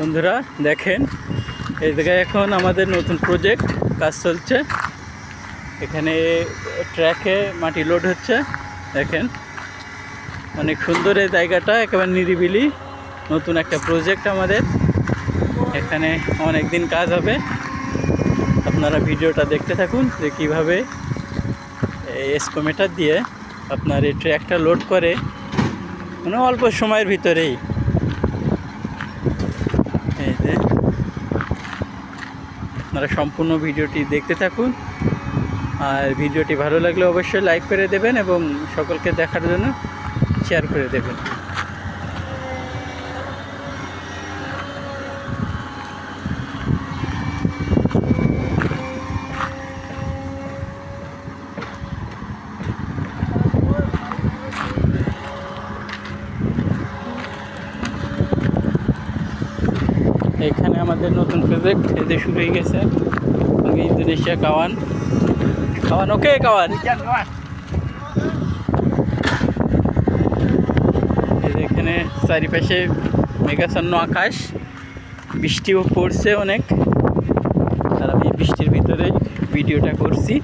বন্ধুরা, দেখেন, এই জায়গায় এখন আমাদের নতুন প্রজেক্ট কাজ চলছে। এখানে ট্র্যাকে মাটি লোড হচ্ছে, দেখেন। অনেক সুন্দর এই জায়গাটা, একেবারে নিরিবিলি, নতুন একটা প্রজেক্ট আমাদের। এখানে অনেক দিন কাজ হবে। আপনারা ভিডিওটা দেখতে থাকুন, যে কীভাবে এসকোমেটার দিয়ে আপনার এই ট্র্যাকটা লোড করে। মানে অল্প সময়ের ভিতরেই এই যে আপনারা সম্পূর্ণ ভিডিওটি দেখতে থাকুন। আর ভিডিওটি ভালো লাগলে অবশ্যই লাইক করে দেবেন এবং সকলকে দেখার জন্য শেয়ার করে দেবেন। এখানে আমাদের নতুন প্রজেক্ট এতে শুরু হয়ে গেছে। ইন্দোনেশিয়া কাওয়ান। কাওয়ান ওকে কাওয়ান। এখানে চারিপাশে মেঘাচ্ছন্ন আকাশ। বৃষ্টিও পড়ছে অনেক। আর আমি বৃষ্টির ভিতরে ভিডিওটা করছি।